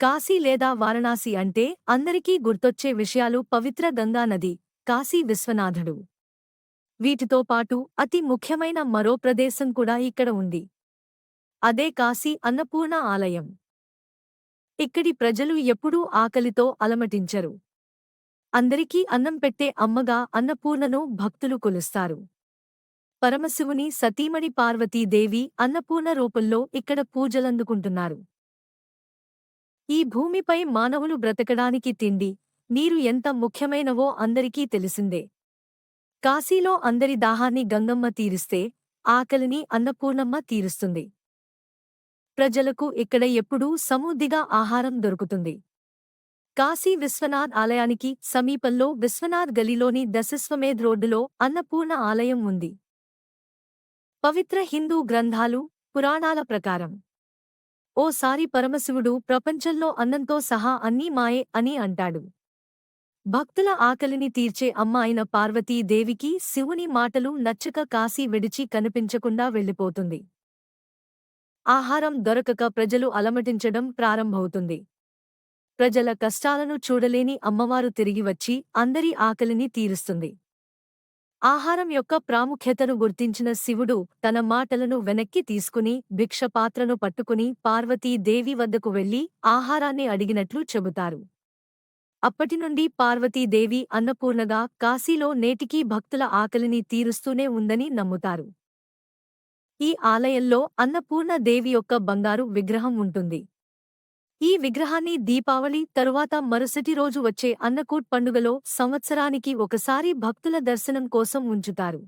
కాశీ లేదా వారణాసి అంటే అందరికీ గుర్తొచ్చే విషయాలు పవిత్ర గంగా నది కాశీ విశ్వనాథుడు. వీటితో పాటు అతి ముఖ్యమైన మరో ప్రదేశం కూడా ఇక్కడ ఉంది. అదే కాశీ అన్నపూర్ణ ఆలయం. ఇక్కడి ప్రజలు ఎప్పుడూ ఆకలితో అలమటించరు. అందరికీ అన్నం పెట్టే అమ్మగా అన్నపూర్ణను భక్తులు కొలుస్తారు. పరమశివుని సతీమణి పార్వతీదేవి అన్నపూర్ణ రూపంలో ఇక్కడ పూజలందుకుంటున్నారు. ఈ భూమిపై మానవులు బ్రతకడానికి తిండి నీరు ఎంత ముఖ్యమైనవో అందరికీ తెలిసిందే. కాశీలో అందరి దాహాన్ని గంగమ్మ తీరిస్తే ఆకలిని అన్నపూర్ణమ్మ తీరుస్తుంది. ప్రజలకు ఇక్కడ ఎప్పుడూ సమృద్ధిగా ఆహారం దొరుకుతుంది. కాశీ విశ్వనాథ్ ఆలయానికి సమీపంలో విశ్వనాథ్ గలిలోని దశస్వమేధ్ రోడ్డులో అన్నపూర్ణ ఆలయం ఉంది. పవిత్ర హిందూ గ్రంథాలు పురాణాల ప్రకారం. ఓసారి పరమశివుడు ప్రపంచంలో అన్నంతో సహా అన్నీ మాయే అని అంటాడు. భక్తుల ఆకలిని తీర్చే అమ్మ అయిన పార్వతీదేవికి శివుని మాటలు నచ్చక కాశీ విడిచి కనిపించకుండా వెళ్ళిపోతుంది. ఆహారం దొరకక ప్రజలు అలమటించడం ప్రారంభవుతుంది ప్రజల కష్టాలను చూడలేని అమ్మవారు తిరిగి వచ్చి అందరి ఆకలిని తీరుస్తుంది. ఆహారం యొక్క ప్రాముఖ్యతను గుర్తించిన శివుడు తన మాటలను వెనక్కి తీసుకుని భిక్షపాత్రను పట్టుకుని పార్వతీదేవి వద్దకు వెళ్ళి ఆహారాన్ని అడిగినట్లు చెబుతారు. అప్పటినుండి పార్వతీదేవి అన్నపూర్ణగా కాశీలో నేటికీ భక్తుల ఆకలిని తీరుస్తూనే ఉందని నమ్ముతారు. ఈ ఆలయంలో అన్నపూర్ణ దేవి యొక్క బంగారు విగ్రహం ఉంటుంది. ఈ విగ్రహాన్ని దీపావళి తరువాత మరుసటి రోజు వచ్చే అన్నకూట్ పండుగలో సంవత్సరానికి ఒకసారి భక్తుల దర్శనం కోసం ఉంచుతారు.